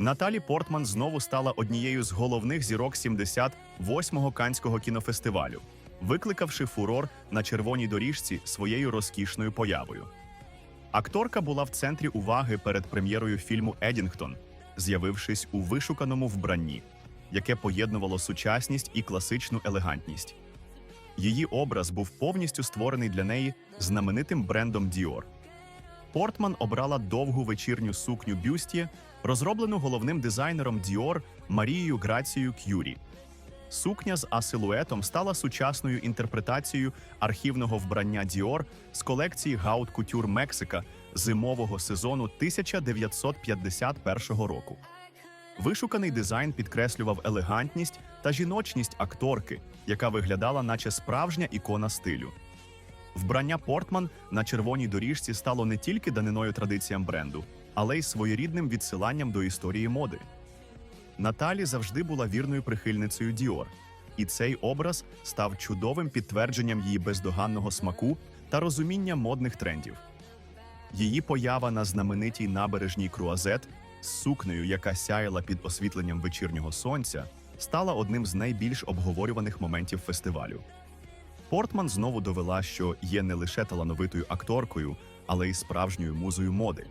Наталі Портман знову стала однією з головних зірок 78-го канського кінофестивалю, викликавши фурор на червоній доріжці своєю розкішною появою. Акторка була в центрі уваги перед прем'єрою фільму Едінгтон, з'явившись у вишуканому вбранні, яке поєднувало сучасність і класичну елегантність. Її образ був повністю створений для неї знаменитим брендом Dior. Портман обрала довгу вечірню сукню бюстє, розроблену головним дизайнером Dior Марією Грацією К'юрі. Сукня з асилуетом стала сучасною інтерпретацією архівного вбрання Dior з колекції Gaut Couture Мексика зимового сезону 1951 року. Вишуканий дизайн підкреслював елегантність та жіночність акторки, яка виглядала наче справжня ікона стилю. Вбрання Портман на червоній доріжці стало не тільки даниною традиціям бренду, але й своєрідним відсиланням до історії моди. Наталі завжди була вірною прихильницею Діор, і цей образ став чудовим підтвердженням її бездоганного смаку та розуміння модних трендів. Її поява на знаменитій набережній Круазет з сукнею, яка сяяла під освітленням вечірнього сонця, стала одним з найбільш обговорюваних моментів фестивалю. Портман знову довела, що є не лише талановитою акторкою, але й справжньою музою моди.